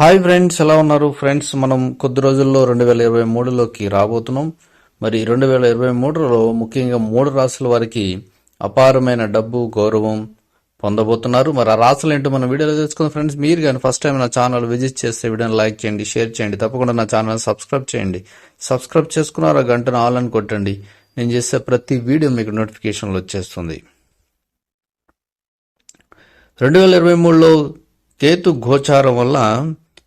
Hi friends ఎలా ఉన్నారు? Friends మనం కొద్ది రోజుల్లో రెండు వేల ఇరవై మూడులోకి రాబోతున్నాం. మరి రెండు వేల ఇరవై మూడులో ముఖ్యంగా మూడు రాసుల వారికి అపారమైన డబ్బు గౌరవం పొందబోతున్నారు. మరి ఆ రాసులు ఏంటో మనం వీడియోలో తెలుసుకుందాం ఫ్రెండ్స్ మీరు కానీ ఫస్ట్ టైం నా ఛానల్ విజిట్ చేస్తే వీడియోని లైక్ చేయండి షేర్ చేయండి. తప్పకుండా నా ఛానల్ సబ్స్క్రైబ్ చేయండి. సబ్స్క్రైబ్ చేసుకున్నారు ఆ గంటను ఆల్ అని కొట్టండి. నేను చేసే ప్రతి వీడియో మీకు నోటిఫికేషన్లు వచ్చేస్తుంది. రెండు వేల ఇరవై మూడులో కేతు గోచారం వల్ల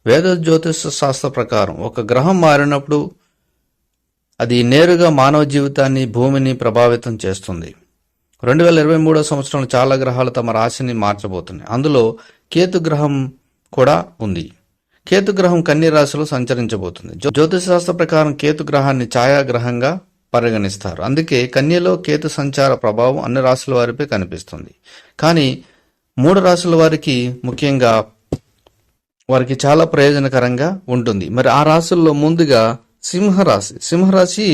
వేద జ్యోతిష శాస్త్ర ప్రకారం ఒక గ్రహం మారినప్పుడు అది నేరుగా మానవ జీవితాన్ని భూమిని ప్రభావితం చేస్తుంది. రెండు వేల ఇరవై మూడో సంవత్సరంలో చాలా గ్రహాలు తమ రాశిని మార్చబోతున్నాయి. అందులో కేతు గ్రహం కూడా ఉంది. కేతు గ్రహం కన్య రాశిలో సంచరించబోతుంది. జ్యోతిష శాస్త్ర ప్రకారం కేతు గ్రహాన్ని ఛాయాగ్రహంగా పరిగణిస్తారు. అందుకే కన్యలో కేతు సంచార ప్రభావం అన్ని రాశుల వారిపై కనిపిస్తుంది. కానీ మూడు రాసుల వారికి ముఖ్యంగా వారికి చాలా ప్రయోజనకరంగా ఉంటుంది. మరి ఆ రాశుల్లో ముందుగా సింహరాశి. సింహరాశి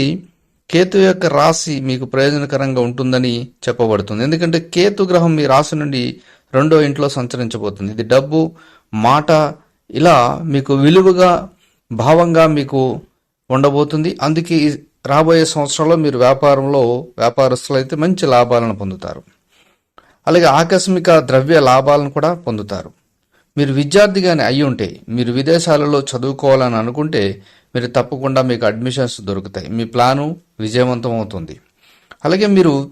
కేతు యొక్క రాశి మీకు ప్రయోజనకరంగా ఉంటుందని చెప్పబడుతుంది. ఎందుకంటే కేతు గ్రహం మీ రాశి నుండి రెండో ఇంట్లో సంచరించబోతుంది. ఇది డబ్బు మాట ఇలా మీకు విలువగా భావంగా మీకు ఉండబోతుంది. అందుకే రాబోయే సంవత్సరంలో మీరు వ్యాపారంలో వ్యాపారస్తులు అయితే మంచి లాభాలను పొందుతారు. అలాగే ఆకస్మిక ద్రవ్య లాభాలను కూడా పొందుతారు. మీరు విద్యార్థిగానే అయి ఉంటే మీరు విదేశాలలో చదువుకోవాలని అనుకుంటే మీరు తప్పకుండా మీకు అడ్మిషన్స్ దొరుకుతాయి. మీ ప్లాను విజయవంతం అవుతుంది. అలాగే మీరు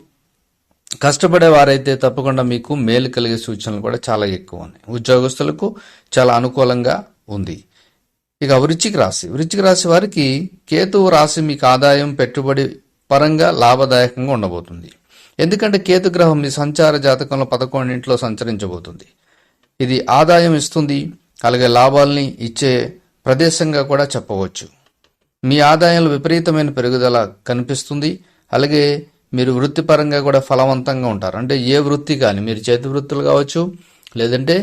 కష్టపడే వారైతే తప్పకుండా మీకు మేలు కలిగే సూచనలు కూడా చాలా ఎక్కువ ఉన్నాయి. ఉద్యోగస్తులకు చాలా అనుకూలంగా ఉంది. ఇక వృచ్చిక రాశి. వృచ్చిక రాశి వారికి కేతువు రాశి మీకు ఆదాయం పెట్టుబడి పరంగా లాభదాయకంగా ఉండబోతుంది. ఎందుకంటే కేతు గ్రహం మీ సంచార జాతకంలో పదకొండింట్లో సంచరించబోతుంది. ఇది ఆదాయం ఇస్తుంది అలాగే లాభాల్ని ఇచ్చే ప్రదేశంగా కూడా చెప్పవచ్చు. మీ ఆదాయంలో విపరీతమైన పెరుగుదల కనిపిస్తుంది అలాగే మీరు వృత్తిపరంగా కూడా ఫలవంతంగా ఉంటారు. అంటే ఏ వృత్తి కానీ మీరు చేతి వృత్తులు కావచ్చు లేదంటే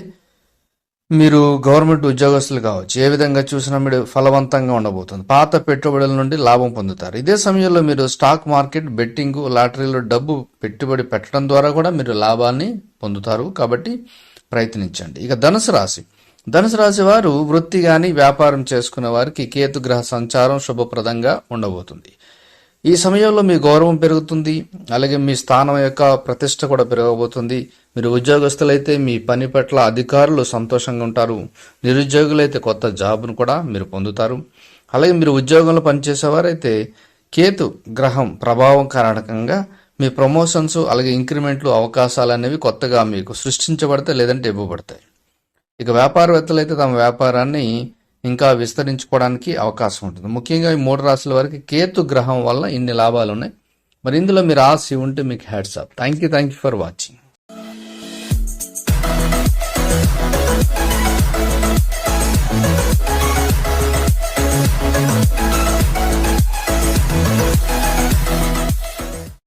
మీరు గవర్నమెంట్ ఉద్యోగస్తులు కావచ్చు ఏ విధంగా చూసినా మీరు ఫలవంతంగా ఉండబోతుంది. పాత పెట్టుబడుల నుండి లాభం పొందుతారు. ఇదే సమయంలో మీరు స్టాక్ మార్కెట్ బెట్టింగ్ లాటరీలో డబ్బు పెట్టుబడి పెట్టడం ద్వారా కూడా మీరు లాభాన్ని పొందుతారు. కాబట్టి ప్రయత్నించండి. ఇక ధనుసు రాశి. ధనుసు రాశి వారు వృత్తి కానీ వ్యాపారం చేసుకునే వారికి కేతు గ్రహ సంచారం శుభప్రదంగా ఉండబోతుంది. ఈ సమయంలో మీ గౌరవం పెరుగుతుంది అలాగే మీ స్థానం యొక్క ప్రతిష్ట కూడా పెరగబోతుంది. మీరు ఉద్యోగస్తులైతే మీ పని పట్ల అధికారులు సంతోషంగా ఉంటారు. నిరుద్యోగులైతే కొత్త జాబ్ను కూడా మీరు పొందుతారు. అలాగే మీరు ఉద్యోగంలో పనిచేసేవారైతే కేతు గ్రహం ప్రభావం కారణకంగా మీ ప్రమోషన్స్ అలాగే ఇంక్రిమెంట్లు అవకాశాలు అనేవి కొత్తగా మీకు సృష్టించబడతాయి లేదంటే ఇవ్వబడతాయి. ఇక వ్యాపారవేత్తలు అయితే తమ వ్యాపారాన్ని ఇంకా విస్తరించుకోవడానికి అవకాశం ఉంటుంది. ముఖ్యంగా ఈ మూడు రాశుల వరకు కేతు గ్రహం వల్ల ఇన్ని లాభాలు ఉన్నాయి మరి ఇందులో మీరు ఆశ ఉంటే మీకు hats up thank you thank you for watching.